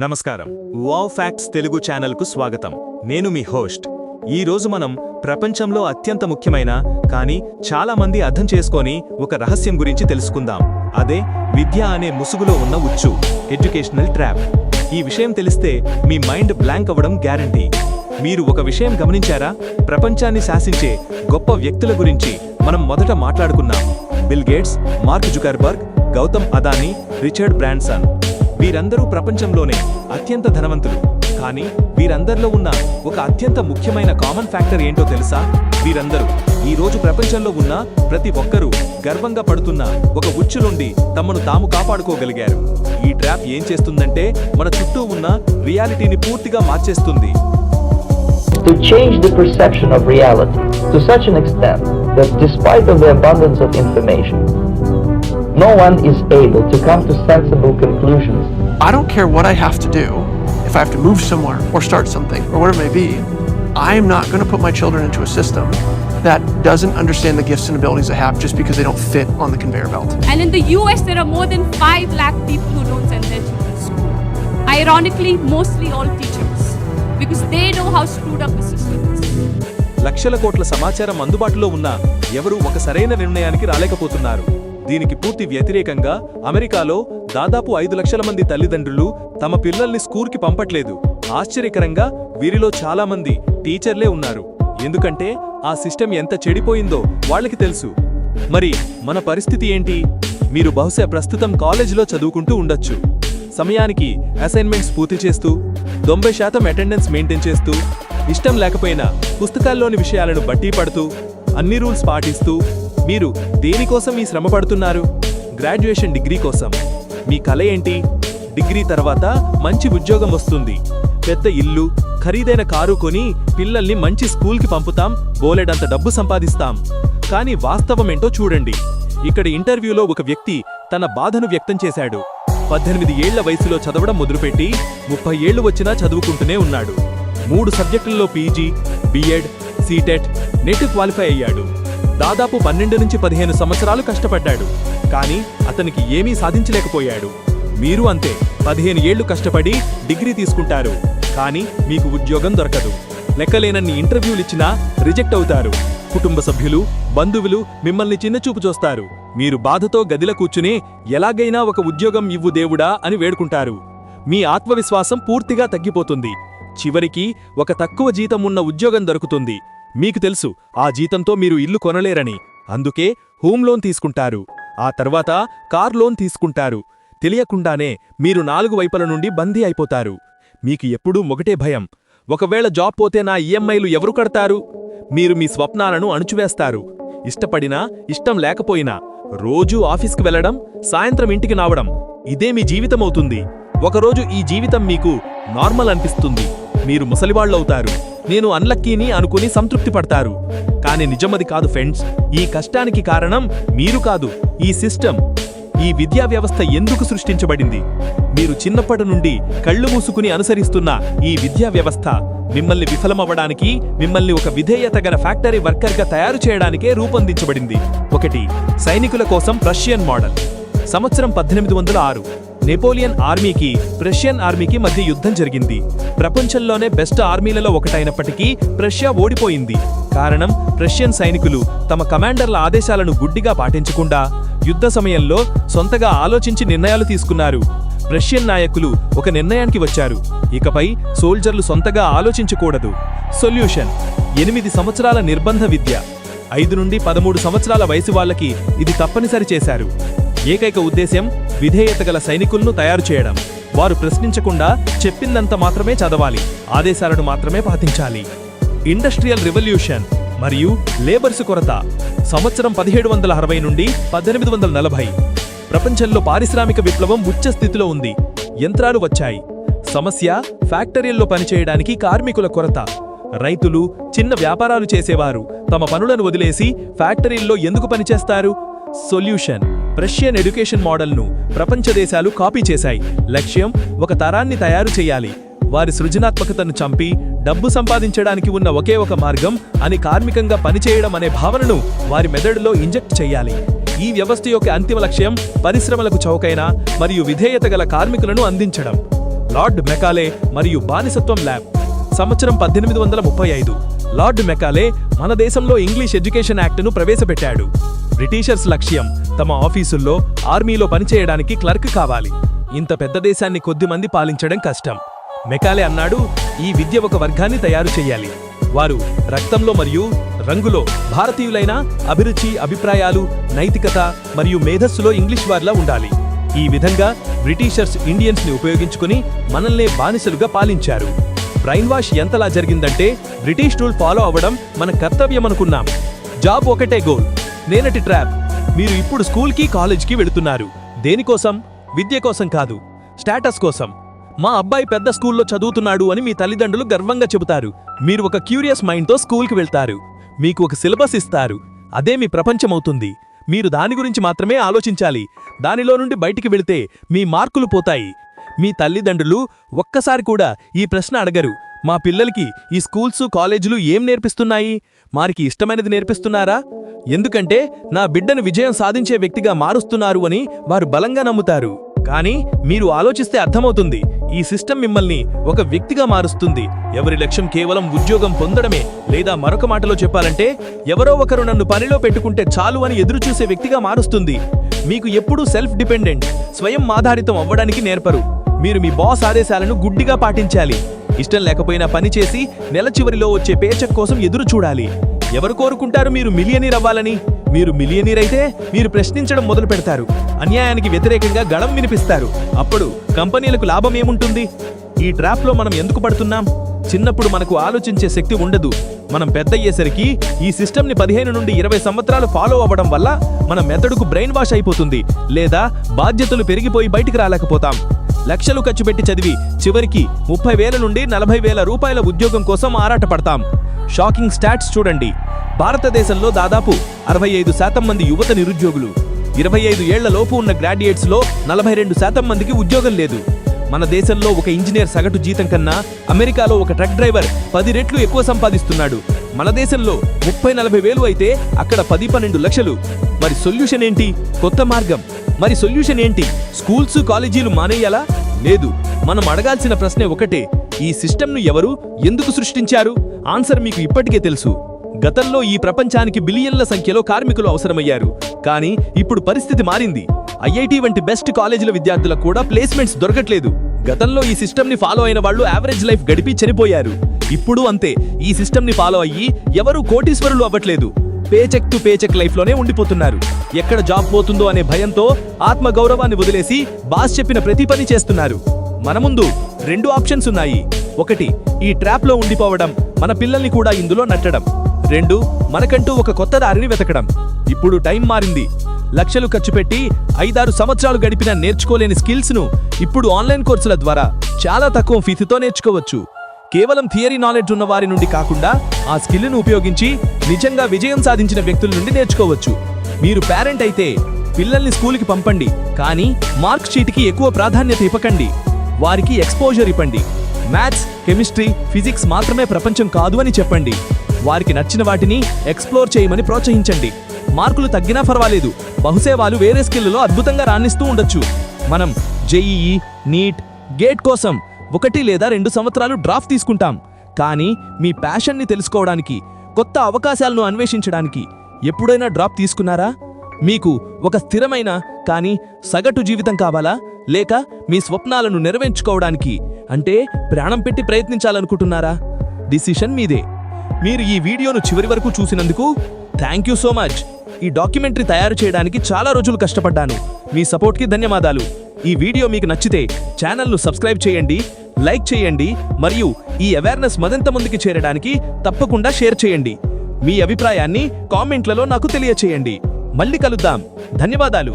నమస్కారం. Wow facts Telugu ఛానల్కు స్వాగతం. నేను మీ హోస్ట్. ఈ రోజు మనం ప్రపంచంలో అత్యంత ముఖ్యమైన కానీ చాలా మంది అర్థం చేసుకొని ఒక రహస్యం గురించి తెలుసుకుందాం. అదే విద్య అనే ముసుగులో ఉన్న ఉచ్చు ఎడ్యుకేషనల్ ట్రాప్. ఈ విషయం తెలిస్తే మీ మైండ్ బ్లాంక్ అవ్వడం గ్యారంటీ. మీరు ఒక విషయం గమనించారా? ప్రపంచాన్ని శాసించే గొప్ప వ్యక్తుల గురించి మనం మొదట మాట్లాడుకున్నాం Bill Gates Mark Zuckerberg Gautam Adani Richard Branson. వీరందరూ ప్రపంచంలోనే అత్యంత ధనవంతులు. కానీ వీరందరిలో ఉన్న ఒక అత్యంత ముఖ్యమైన కామన్ ఫ్యాక్టర్ ఏంటో తెలుసా? వీరందరూ ఈ రోజు ప్రపంచంలో ఉన్న ప్రతి ఒక్కరూ గర్వంగా పడుతున్న ఒక ఉచ్చు నుండి తమను తాము కాపాడుకోగలిగారు. ఈ ట్రాప్ ఏం చేస్తుందంటే మన చుట్టూ ఉన్న రియాలిటీని పూర్తిగా మార్చేస్తుంది. To change the perception of reality to such an extent that despite of the abundance of information, no one is able to come to sensible conclusions I don't care what I have to do. If I have to move somewhere or start something or whatever it may be, I am not going to put my children into a system that doesn't understand the gifts and abilities they have just because they don't fit on the conveyor belt. And in the US, there are more than 5 lakh people who don't send their children to school. Ironically, mostly all teachers. Because they know how screwed up the system is. లక్షల కోట్ల సమాచారం అందుబాటులో ఉన్నా ఎవరూ ఒక సరైన నిర్ణయానికి రాలేకపోతున్నారు దీనికి పూర్తి వ్యతిరేకంగా అమెరికాలో దాదాపు ఐదు లక్షల మంది తల్లిదండ్రులు తమ పిల్లల్ని స్కూల్కి పంపట్లేదు. ఆశ్చర్యకరంగా వీరిలో చాలామంది టీచర్లే ఉన్నారు. ఎందుకంటే ఆ సిస్టమ్ ఎంత చెడిపోయిందో వాళ్ళకి తెలుసు. మరి మన పరిస్థితి ఏంటి? మీరు బహుశా ప్రస్తుతం కాలేజీలో చదువుకుంటూ ఉండొచ్చు. సమయానికి అసైన్మెంట్స్ పూర్తి చేస్తూ తొంభై శాతం అటెండెన్స్ మెయింటైన్ చేస్తూ ఇష్టం లేకపోయినా పుస్తకాల్లోని విషయాలను బట్టి పడుతూ అన్ని రూల్స్ పాటిస్తూ మీరు దేనికోసం ఈ శ్రమ పడుతున్నారు? గ్రాడ్యుయేషన్ డిగ్రీ కోసం. మీ కళ ఏంటి? డిగ్రీ తర్వాత మంచి ఉద్యోగం వస్తుంది. పెద్ద ఇల్లు ఖరీదైన కారు కొని పిల్లల్ని మంచి స్కూల్కి పంపుతాం బోలెడంత డబ్బు సంపాదిస్తాం. కానీ వాస్తవమేంటో చూడండి. ఇక్కడ ఇంటర్వ్యూలో ఒక వ్యక్తి తన బాధను వ్యక్తం చేశాడు. పద్దెనిమిది ఏళ్ళ వయసులో చదవడం మొదలుపెట్టి ముప్పై ఏళ్ళు వచ్చినా చదువుకుంటూనే ఉన్నాడు. మూడు సబ్జెక్టుల్లో PG BEd CTET NET qualify అయ్యాడు. దాదాపు పన్నెండు నుంచి పదిహేను సంవత్సరాలు కష్టపడ్డాడు. కానీ అతనికి ఏమీ సాధించలేకపోయాడు. మీరు అంతే పదిహేను ఏళ్ళు కష్టపడి డిగ్రీ తీసుకుంటారు. కానీ మీకు ఉద్యోగం దొరకదు. లెక్కలేనన్ని ఇంటర్వ్యూలిచ్చినా రిజెక్ట్ అవుతారు. కుటుంబ సభ్యులు బంధువులు మిమ్మల్ని చిన్నచూపు చూస్తారు. మీరు బాధతో గదిలో కూర్చుని ఎలాగైనా ఒక ఉద్యోగం ఇవ్వు దేవుడా అని వేడుకుంటారు. మీ ఆత్మవిశ్వాసం పూర్తిగా తగ్గిపోతుంది. చివరికి ఒక తక్కువ జీతం ఉన్న ఉద్యోగం దొరుకుతుంది. మీకు తెలుసు ఆ జీతంతో మీరు ఇల్లు కొనలేరని. అందుకే హోమ్ లోన్ తీసుకుంటారు. ఆ తర్వాత కార్ లోన్ తీసుకుంటారు. తెలియకుండానే మీరు నాలుగు వైపుల నుండి బందీ అయిపోతారు. మీకు ఎప్పుడూ ఒకటే భయం. ఒకవేళ జాబ్ పోతే నా ఈఎంఐలు ఎవరు కడతారు? మీరు మీ స్వప్నాలను అణుచువేస్తారు. ఇష్టపడినా ఇష్టం లేకపోయినా రోజూ ఆఫీస్కి వెళ్ళడం సాయంత్రం ఇంటికి నావడం ఇదే మీ జీవితమవుతుంది. ఒకరోజు ఈ జీవితం మీకు నార్మల్ అనిపిస్తుంది. మీరు ముసలివాళ్ళవుతారు నేను అన్లక్కీని అనుకుని సంతృప్తి పడతారు. కాని నిజమది కాదు ఫ్రెండ్స్ ఈ కష్టానికి కారణం మీరు కాదు ఈ సిస్టమ్ ఈ విద్యా వ్యవస్థ ఎందుకు సృష్టించబడింది? మీరు చిన్నప్పటి నుండి కళ్ళు మూసుకుని అనుసరిస్తున్న ఈ విద్యా వ్యవస్థ మిమ్మల్ని విఫలమవ్వడానికి మిమ్మల్ని ఒక విధేయత గల ఫ్యాక్టరీ వర్కర్గా తయారు చేయడానికే రూపొందించబడింది. ఒకటి సైనికుల కోసం రష్యన్ మోడల్ సంవత్సరం పద్దెనిమిది వందల ఆరు. నెపోలియన్ ఆర్మీకి ప్రష్యన్ ఆర్మీకి మధ్య యుద్ధం జరిగింది. ప్రపంచంలోనే బెస్ట్ ఆర్మీలలో ఒకటైనప్పటికీ ప్రష్యా ఓడిపోయింది. కారణం రష్యన్ సైనికులు తమ కమాండర్ల ఆదేశాలను గుడ్డిగా పాటించకుండా యుద్ధ సమయంలో సొంతగా ఆలోచించి నిర్ణయాలు తీసుకున్నారు. రష్యన్ నాయకులు ఒక నిర్ణయానికి వచ్చారు. ఇకపై సోల్జర్లు సొంతగా ఆలోచించకూడదు. సొల్యూషన్ ఎనిమిది సంవత్సరాల నిర్బంధ విద్య. ఐదు నుండి పదమూడు సంవత్సరాల వయసు వాళ్ళకి ఇది తప్పనిసరి చేశారు. ఏకైక ఉద్దేశ్యం విధేయత గల సైనికులను తయారు చేయడం. వారు ప్రశ్నించకుండా చెప్పిందంత మాత్రమే చదవాలి. ఆదేశాలను మాత్రమే పాటించాలి. ఇండస్ట్రియల్ రివల్యూషన్ మరియు లేబర్స్ కొరత. సంవత్సరం పదిహేడు వందల అరవై నుండి పద్దెనిమిది వందల నలభై. ప్రపంచంలో పారిశ్రామిక విప్లవం ఉచ్చ స్థితిలో ఉంది. యంత్రాలు వచ్చాయి. సమస్య ఫ్యాక్టరీల్లో పనిచేయడానికి కార్మికుల కొరత. రైతులు చిన్న వ్యాపారాలు చేసేవారు. తమ పనులను వదిలేసి ఫ్యాక్టరీల్లో ఎందుకు పనిచేస్తారు? సొల్యూషన్. రష్యన్ ఎడ్యుకేషన్ మోడల్ను ప్రపంచ దేశాలు కాపీ చేశాయి. లక్ష్యం ఒక తరాన్ని తయారు చేయాలి. వారి సృజనాత్మకతను చంపి డబ్బు సంపాదించడానికి ఉన్న ఒకే ఒక మార్గం అని కార్మికంగా పనిచేయడం అనే భావనను వారి మెదడులో ఇంజెక్ట్ చేయాలి. ఈ వ్యవస్థ యొక్క అంతిమ లక్ష్యం పరిశ్రమలకు చౌకైన మరియు విధేయత గల కార్మికులను అందించడం. లార్డ్ మెకాలే మరియు బానిసత్వం ల్యాబ్. సంవత్సరం పద్దెనిమిది వందల ముప్పై ఐదు. లార్డ్ మెకాలే మన దేశంలో ఇంగ్లీష్ ఎడ్యుకేషన్ యాక్ట్ను ప్రవేశపెట్టాడు. బ్రిటిషర్స్ లక్ష్యం తమ ఆఫీసుల్లో ఆర్మీలో పనిచేయడానికి క్లర్క్ కావాలి. ఇంత పెద్ద దేశాన్ని కొద్దిమంది పాలించడం కష్టం. మెకాలే అన్నాడు ఈ విద్య ఒక వర్గాన్ని తయారు చేయాలి. వారు రక్తంలో మరియు రంగులో భారతీయులైన అభిరుచి అభిప్రాయాలు నైతికత మరియు మేధస్సులో ఇంగ్లీష్ వారిలా ఉండాలి. ఈ విధంగా బ్రిటిషర్స్ ఇండియన్స్ని ఉపయోగించుకుని మనల్నే బానిసలుగా పాలించారు. బ్రైన్ వాష్ ఎంతలా జరిగిందంటే బ్రిటిష్ రూల్ ఫాలో అవ్వడం మన కర్తవ్యం అనుకున్నాం జాబ్ ఒకటే గోల్ నేనటి ట్రాప్. మీరు ఇప్పుడు స్కూల్కి కాలేజ్కి వెళుతున్నారు. దేనికోసం? విద్య కోసం కాదు స్టేటస్ కోసం. మా అబ్బాయి పెద్ద స్కూల్లో చదువుతున్నాడు అని మీ తల్లిదండ్రులు గర్వంగా చెబుతారు. మీరు ఒక క్యూరియస్ మైండ్తో స్కూల్కి వెళ్తారు. మీకు ఒక సిలబస్ ఇస్తారు. అదే మీ ప్రపంచమవుతుంది. మీరు దాని గురించి మాత్రమే ఆలోచించాలి. దానిలో నుండి బయటికి వెళితే మీ మార్కులు పోతాయి. మీ తల్లిదండ్రులు ఒక్కసారి కూడా ఈ ప్రశ్న అడగరు. మా పిల్లలకి ఈ స్కూల్సు కాలేజీలు ఏం నేర్పిస్తున్నాయి? మారికి ఇష్టమైనది నేర్పిస్తున్నారా? ఎందుకంటే నా బిడ్డను విజయం సాధించే వ్యక్తిగా మారుస్తున్నారు అని వారు బలంగా నమ్ముతారు. కానీ మీరు ఆలోచిస్తే అర్థమవుతుంది ఈ సిస్టమ్ మిమ్మల్ని ఒక వ్యక్తిగా మారుస్తుంది. ఎవరి లక్ష్యం కేవలం ఉద్యోగం పొందడమే లేదా మరొక మాటలో చెప్పాలంటే ఎవరో ఒకరు నన్ను పనిలో పెట్టుకుంటే చాలు అని ఎదురుచూసే వ్యక్తిగా మారుస్తుంది. మీకు ఎప్పుడూ సెల్ఫ్ డిపెండెంట్ స్వయం ఆధారితం అవ్వడానికి నేర్పరు. మీరు మీ బాస్ ఆదేశాలను గుడ్డిగా పాటించాలి. ఇష్టం లేకపోయినా పని చేసి నెల చివరిలో వచ్చే పేచక్ కోసం ఎదురు చూడాలి. ఎవరు కోరుకుంటారు మీరు మిలియనీర్ అవ్వాలని? మీరు మిలియనీర్ అయితే మీరు ప్రశ్నించడం మొదలు పెడతారు. అన్యాయానికి వ్యతిరేకంగా గళం వినిపిస్తారు. అప్పుడు కంపెనీలకు లాభం ఏముంటుంది? ఈ ట్రాప్లో మనం ఎందుకు పడుతున్నాం? చిన్నప్పుడు మనకు ఆలోచించే శక్తి ఉండదు. మనం పెద్ద అయ్యేసరికి ఈ సిస్టమ్ని పదిహేను నుండి ఇరవై సంవత్సరాలు ఫాలో అవ్వడం వల్ల మన మెదడుకు బ్రెయిన్ వాష్ అయిపోతుంది. లేదా బాధ్యతలు పెరిగిపోయి బయటికి రాలేకపోతాం. లక్షలు ఖర్చు పెట్టి చదివి చివరికి ముప్పై వేల నుండి నలభై వేల రూపాయల ఉద్యోగం కోసం ఆరాటపడతాం. షాకింగ్ స్టాట్స్ చూడండి. భారతదేశంలో దాదాపు అరవై ఐదు శాతం మంది యువత నిరుద్యోగులు. ఇరవై ఐదు ఏళ్ళ లోపు ఉన్న గ్రాడ్యుయేట్స్లో నలభై రెండు శాతం మందికి ఉద్యోగం లేదు. మన దేశంలో ఒక ఇంజనీర్ సగటు జీతం కన్నా అమెరికాలో ఒక ట్రక్ డ్రైవర్ పది రెట్లు ఎక్కువ సంపాదిస్తున్నాడు. మన దేశంలో ముప్పై నలభై వేలు అయితే అక్కడ పది పన్నెండు లక్షలు. మరి సొల్యూషన్ ఏంటి? కొత్త మార్గం. మరి సొల్యూషన్ ఏంటి? స్కూల్స్ కాలేజీలు మానేయాలా? లేదు. మనం అడగాల్సిన ప్రశ్నే ఒకటే. ఈ సిస్టమ్ను ఎవరు ఎందుకు సృష్టించారు? ఆన్సర్ మీకు ఇప్పటికే తెలుసు. గతంలో ఈ ప్రపంచానికి బిలియన్ల సంఖ్యలో కార్మికులు అవసరమయ్యారు. కానీ ఇప్పుడు పరిస్థితి మారింది. ఐఐటి వంటి బెస్ట్ కాలేజీల విద్యార్థులకు కూడా ప్లేస్మెంట్స్ దొరకట్లేదు. గతంలో ఈ సిస్టమ్ని ఫాలో అయిన వాళ్ళు యావరేజ్ లైఫ్ గడిపి చనిపోయారు. ఇప్పుడు అంతే. ఈ సిస్టమ్ని ఫాలో అయ్యి ఎవరూ కోటీశ్వరులు అవ్వట్లేదు. పేచెక్ టు పేచెక్ లైఫ్లోనే ఉండిపోతున్నారు. ఎక్కడ జాబ్ పోతుందో అనే భయంతో ఆత్మగౌరవాన్ని వదిలేసి బాస్ చెప్పిన ప్రతి పని చేస్తున్నారు. మన ముందు రెండు ఆప్షన్స్ ఉన్నాయి. ఒకటి ఈ ట్రాప్లో ఉండిపోవడం మన పిల్లల్ని కూడా ఇందులో నట్టడం. రెండు మనకంటూ ఒక కొత్త దారిని వెతకడం. ఇప్పుడు టైం మారింది. లక్షలు ఖర్చు పెట్టి ఐదారు సంవత్సరాలు గడిపిన నేర్చుకోలేని స్కిల్స్ను ఇప్పుడు ఆన్లైన్ కోర్సుల ద్వారా చాలా తక్కువ ఫీజుతో నేర్చుకోవచ్చు. కేవలం థియరీ నాలెడ్జ్ ఉన్న వారి నుండి కాకుండా ఆ స్కిల్ను ఉపయోగించి నిజంగా విజయం సాధించిన వ్యక్తుల నుండి నేర్చుకోవచ్చు. మీరు పేరెంట్ అయితే పిల్లల్ని స్కూల్కి పంపండి కానీ మార్క్ షీట్కి ఎక్కువ ప్రాధాన్యత ఇవ్వకండి. వారికి ఎక్స్పోజర్ ఇవ్వండి. మ్యాథ్స్ కెమిస్ట్రీ ఫిజిక్స్ మాత్రమే ప్రపంచం కాదు అని చెప్పండి. వారికి నచ్చిన వాటిని ఎక్స్ప్లోర్ చేయమని ప్రోత్సహించండి. మార్కులు తగ్గినా పర్వాలేదు. బహుశా వాళ్ళు వేరే స్కిల్లో అద్భుతంగా రాణిస్తూ ఉండొచ్చు. మనం జేఈఈ నీట్ గేట్ కోసం ఒకటి లేదా రెండు సంవత్సరాలు డ్రాఫ్ట్ తీసుకుంటాం. కానీ మీ ప్యాషన్ని తెలుసుకోవడానికి కొత్త అవకాశాలను అన్వేషించడానికి ఎప్పుడైనా డ్రాప్ తీసుకున్నారా? మీకు ఒక స్థిరమైన కానీ సగటు జీవితం కావాలా? లేక మీ స్వప్నాలను నెరవేర్చుకోవడానికి అంటే ప్రాణం పెట్టి ప్రయత్నించాలనుకుంటున్నారా? డిసిషన్ మీదే. మీరు ఈ వీడియోను చివరి వరకు చూసినందుకు థ్యాంక్ యూ సో మచ్. ఈ డాక్యుమెంటరీ తయారు చేయడానికి చాలా రోజులు కష్టపడ్డాను. మీ సపోర్ట్కి ధన్యవాదాలు. ఈ వీడియో మీకు నచ్చితే ఛానల్ను సబ్స్క్రైబ్ చేయండి లైక్ చేయండి మరియు ఈ అవేర్నెస్ మరింత ముందుకు చేరడానికి తప్పకుండా షేర్ చేయండి. మీ అభిప్రాయాన్ని కామెంట్లలో నాకు తెలియచేయండి. మళ్ళీ కలుద్దాం. ధన్యవాదాలు.